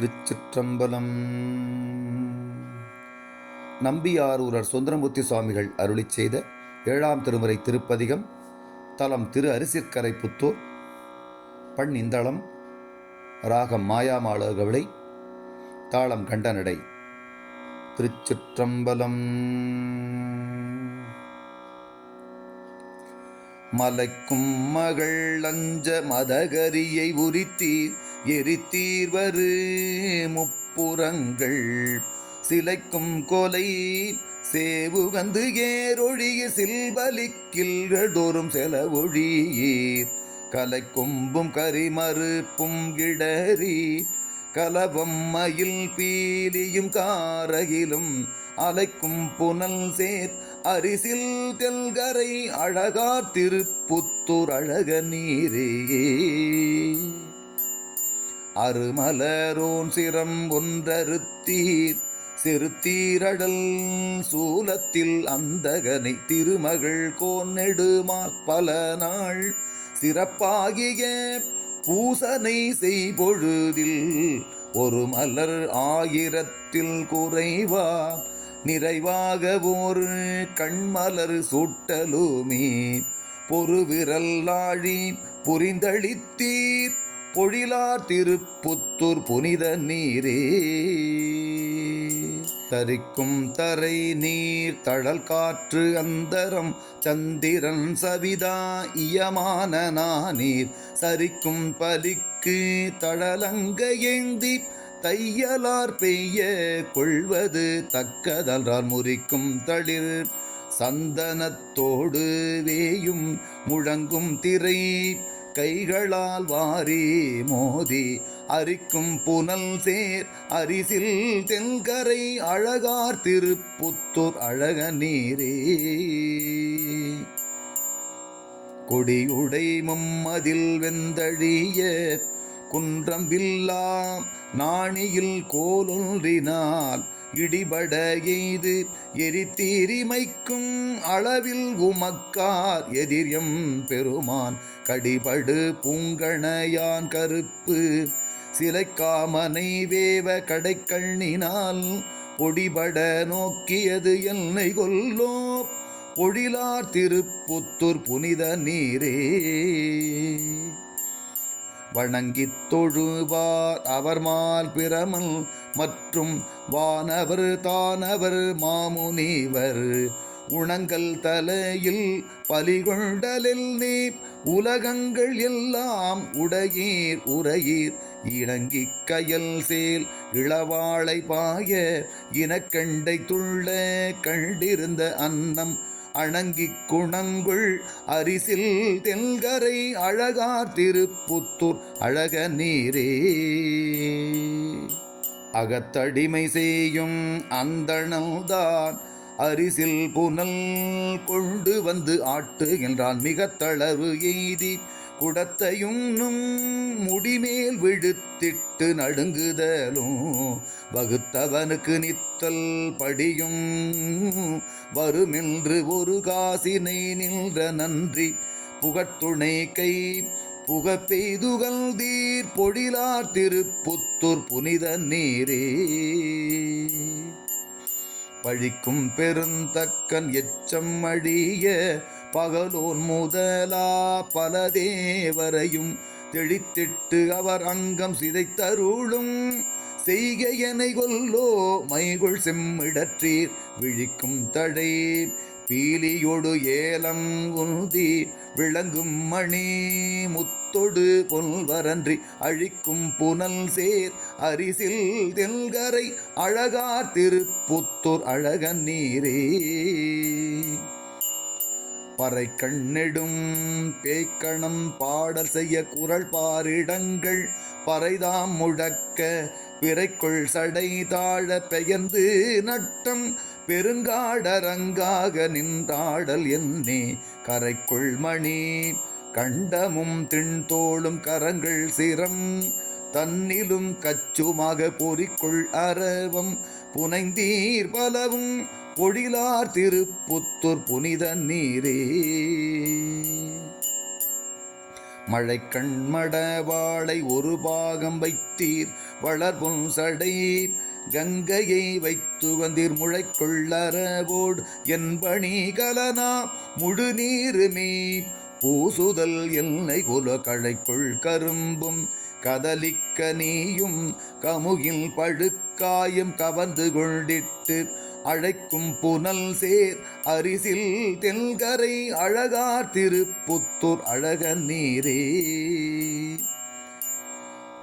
திருச்சிற்றம்பலம். நம்பியாரூரர் சுந்தரமூர்த்தி சுவாமிகள் அருளி செய்த ஏழாம் திருமுறை திருப்பதிகம் தலம் திரு அரிசிற்கரை புத்தூர் பண் இந்தளம் ராகம் மாயாமாளகவிளை தாளம் கண்டனடை. திருச்சிற்றம்பலம். மலைக்கும் மகள் லஞ்ச மதகரியை உரித்தீர் எரித்தீர்வரு முப்புறங்கள் சிலைக்கும் கொலை சேவுகந்து ஏரொழிய சில்பலிக்கில்கதோறும் செலவொழியீர். கலைக்கொம்பும் கரிமறுப்பும் கிடறி கலவம் மயில் பீலியும் காரகிலும் அலைக்கும் புனல் சேர் அரிசில் தெல்கரை அழகா திருப்புத்தூர் அழக நீரே. அருமலரோன் சிரம் ஒன்றருத்தீர் சிறுத்தீரடல் சூலத்தில் அந்தகனை திருமகள் கோநெடுமா பல நாள் சிறப்பாகிய பூசனை செய்பொழுதில் ஒரு மலர் ஆயிரத்தில் குறைவா. நிறைவாக ஒரு கண்மலர் சுட்டலுமே. பொறுவிரல் நாழி புரிந்தளித்தீர். பொழிலார் திருப்புத்தூர் புனித நீரே. தரிக்கும் தரை நீர் தழல் காற்று அந்தரம் சந்திரன் சவிதா இயமான நானீர் சரிக்கும் பலிக்கு தழலங்க தையலார் பெய்ய கொள்வது தக்கதல்றார் முறிக்கும் தளிர் சந்தனத்தோடு வேயும் முழங்கும் திரை கைகளால் வாரி மோதி அரிக்கும் புனல் சேர் அரிசில் தென்கரை அழகார் திருப்புத்தூர் அழக நீரே கொடியுடை மும்மதில் வெந்தழிய குன்றம் வில்லாம் நாணியில் கோலொன்றினால் இடிபட எய்து எரித்தீரிமைக்கும் அளவில் உமக்கார் எதிரியம் பெருமான். கடிபடு பூங்கணையான் கருப்பு சிலைக்காமனை வேவ கடைக்கண்ணினால் பொடிபட நோக்கியது என்னை கொல்லோ. பொழிலார் திருப்புத்தூர் புனித நீரே. வணங்கித் தொழுவார் அவர்மால் பிரமல் மற்றும் வானவர் தானவர் மாமுனிவர். உணங்கள் தலையில் பலிகொண்டலில் நீ உலகங்கள் எல்லாம் உடையீர் உரையீர் இணங்கி கயல் சேல் இளவாளை பாய இனக்கண்டை துள்ள கண்டிருந்த அன்னம். அணங்கிக் குணங்குள் அரிசில் தென்கரை அழகார் திருப்புத்தூர் அழக நீரே. அகத்தடிமை செய்யும் அந்தணல்தான் அரிசில் புனல் கொண்டு வந்து ஆட்டுகின்றான் மிக தளவு எய்தி. குடத்தையும் நும் முடிமேல் விழுத்திட்டு நடுங்குதலும் வகுத்தவனுக்கு நித்தல் படியும். வருமென்று ஒரு காசினை நின்ற நன்றி. புகத்துணை கை புக பெய்துகள் தீர் பொழிலார் திருப்புத்தூர் புனித நீரே. பழிக்கும் பெருந்தக்கன் எச்சம் அழிய பகலோன் முதலா பல தேவரையும் தெளித்திட்டு அவர் அங்கம் சிதைத்தருளும். செய்கையனை கொல்லோ மைகுள் செம்மிடற்றீர் விழிக்கும் தடை பீலியொடு ஏலம் உந்தி விளங்கும் மணி முத்தொடு பொல்வரன்றி அழிக்கும் புனல் சேர் அரிசில் தெல்கரை அழகார் திருப்புத்தூர் அழக நீரே. பறை கண்ணெடும் பேய்க்கணம் பாடல் செய்ய குரல் பாரிடங்கள் பறைதாம் முழக்க பிறைக்குள் சடை தாழ பெயர்ந்து நட்டம் பெருங்காடரங்காக நின்றாடல் என்னே கரைக்குள் மணி. கண்டமும் திண்தோளும் கரங்கள் சிரம். தன்னிலும் கச்சுமாக பொறிக்குள் அரவம். புனைந்தீர் பலவும் பொழிலார் திருப்புத்தூர் புனித நீரே. மழை கண்மட வாழை ஒரு பாகம் வைத்தீர். வளர்பும் சடை கங்கையை வைத்து வந்தீர் முளைக்கொள்ளரவோடு என்பணி கலனா முழு நீருமே பூசுதல் எல்லை குல கழைக்குள் கரும்பும் கதலிக்க நீயும் கமுகில் பழுக்காயும் கவர்ந்து கொண்டிட்டு அழைக்கும் புனல் சேர் அரிசில் தென்கரை அழகார் திருப்புத்தூர் அழக நீரே.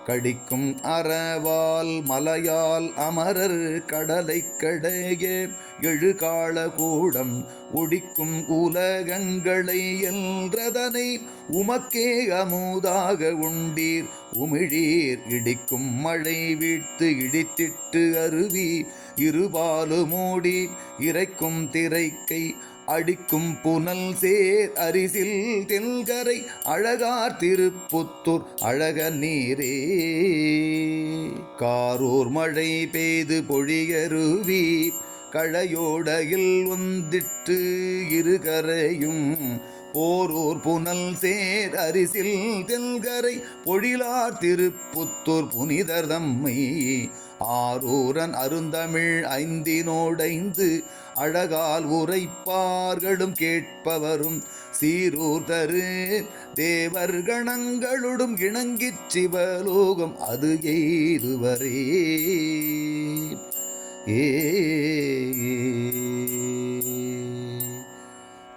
கடிக்கும் அறவால் மலையால் அமரர் கடலை கடையே. எழுகால கூடம் ஒடிக்கும் உலகங்களை என்றதனை உமக்கே அமுதாக உண்டீர். உமிழீர் இடிக்கும் மழை வீழ்த்து இடித்திட்டு அருவி இருபாலு மூடி இறைக்கும் திரைக்கை அடிக்கும் புனல் சேர் அரிசில் தென்கரை அழகார் திருப்புத்தூர் அழக நீரே. காரூர் மழை பெய்து பொழியருவி களையோடையில் வந்திட்டு இருகரையும் போரூர் புனல் சேர் அரிசில் தென்கரை பொழிலார் திருப்புத்தூர் புனிதர் தம்மை ஆரூரன் அருந்தமிழ் ஐந்தினோடைந்து அழகால் உரைப்பார்களும் கேட்பவரும் சீரூர் தரு தேவர் கணங்களோடும் இணங்கிச் சிவலோகம் அது எய்துவரே. ஏ.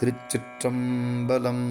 திருச்சிற்றம்பலம்